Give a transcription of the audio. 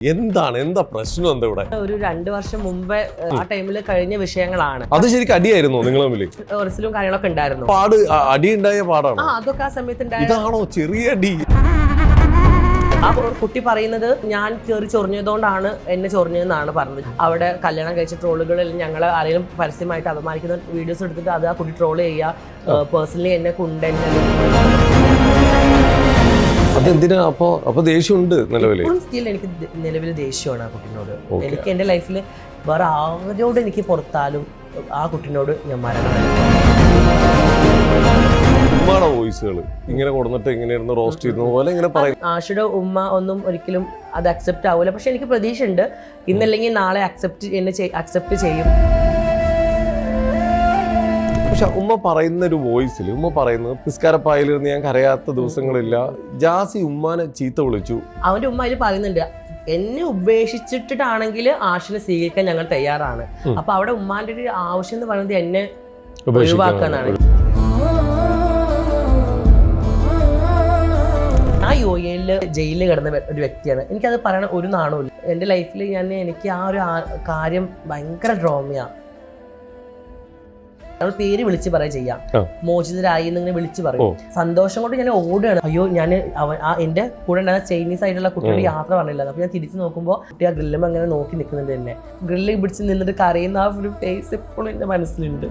എന്താണ്? എന്താ പ്രശ്നം എന്താ ഇവിടെ? ഒരു രണ്ട് വർഷം മുമ്പേ ആ ടൈമിൽ കഴിഞ്ഞ വിഷയങ്ങളാണ്. അത് ശരിക്കും അടിയായിരുന്നു നിങ്ങൾ തമ്മിൽ ഒറിസിലും കാര്യങ്ങളൊക്കെ ഉണ്ടായിരുന്നു. പാട് അ- അടി ഉണ്ടായ ആ അതൊക്കെ ആ സമയത്ത് ഇതാണോ ചെറിയ അടി? ആ കുട്ടി പറയുന്നത് ഞാൻ കയറി ചൊറിഞ്ഞതുകൊണ്ടാണ് എന്നെ ചൊറിഞ്ഞതെന്നാണ് പറഞ്ഞത്. അവിടെ കല്യാണം കഴിച്ച ട്രോളുകളിൽ ഞങ്ങൾ ആരെങ്കിലും പരസ്യമായിട്ട് അപമാനിക്കുന്ന വീഡിയോസ് എടുത്തിട്ട് അത് ആ കുട്ടി ട്രോൾ ചെയ്യുക പേഴ്സണലി എന്നെ കുണ്ടെന്നെ. അതെന്തിനാ അപ്പോ അപ്പൊ ദേഷ്യമുണ്ട് ഇപ്പോഴും സ്റ്റിൽ എനിക്ക് നിലവിൽ ദേഷ്യമാണ് ആ കുട്ടിനോട്. എനിക്ക് എന്റെ ലൈഫിൽ വേറെ ആരോട് എനിക്ക് പുറത്താലും ആ കുട്ടിനോട് ഞാൻ മരണം ഉമ്മാണോ വോയിസുകൾ ഇങ്ങനെ കൊടുത്തിട്ട് ഇങ്ങനെ ഇരുന്ന് റോസ്റ്റ് ചെയ്യുന്ന പോലെ ഇങ്ങനെ പറയും ആഷയുടെ ഉമ്മ ഒന്നും ഒരിക്കലും അത് അക്സെപ്റ്റ് ആവില്ല പക്ഷെ എനിക്ക് പ്രതീക്ഷയുണ്ട്. ഇന്നല്ലെങ്കിൽ നാളെ അക്സെപ്റ്റ് എന്നെ അക്സെപ്റ്റ് ചെയ്യും. പക്ഷെ ഉമ്മ പറയുന്ന ഒരു വോയിസിൽ ഉമ്മ പറയുന്നത് നിസ്കാരപ്പായിലിരുന്ന് ഞാൻ കരയാത്ത ദിവസങ്ങളില്ല. ജാസി ഉമ്മാനെ ചീത്ത വിളിച്ചു. അവന്റെ ഉമ്മ അതിൽ പറയുന്നുണ്ട് എന്നെ ഉപേക്ഷിച്ചിട്ടാണെങ്കിൽ ആഷിനെ സ്വീകരിക്കാൻ ഞങ്ങൾ തയ്യാറാണ്. അപ്പൊ അവിടെ ഉമ്മാന്റെ ഒരു ആവശ്യം എന്ന് പറയുന്നത് എന്നെ ഒഴിവാക്കാനാണ്. യു എയിൽ ജയിലിൽ കിടന്ന ഒരു വ്യക്തിയാണ്. എനിക്കത് പറയണ ഒരു നാണമില്ല എന്റെ ലൈഫിൽ ഞാൻ എനിക്ക് ആ ഒരു കാര്യം ഭയങ്കര ഡ്രോമയാണ് നമ്മൾ പേര് വിളിച്ച് പറയാ ചെയ്യാം. മോചിതരായി എന്നിങ്ങനെ വിളിച്ച്. പറയും. സന്തോഷം കൊണ്ട് ഞാൻ ഓടുകയാണ്. അയ്യോ ഞാൻ അവൻ ആ എന്റെ കൂടെ ഉണ്ടായിരുന്ന ചൈനീസ് ആയിട്ടുള്ള കുട്ടിയുടെ യാത്ര പറഞ്ഞില്ല? അപ്പൊ ഞാൻ തിരിച്ചു നോക്കുമ്പോൾ കുട്ടി ആ ഗ്രില്ലും അങ്ങനെ നോക്കി നിൽക്കുന്നുണ്ട് എന്നെ. ഗ്രില്ലിൽ പിടിച്ച് നിന്നിട്ട് കരയുന്ന ആ ഒരു ഫേസ് എപ്പോഴും എന്റെ മനസ്സിലുണ്ട്.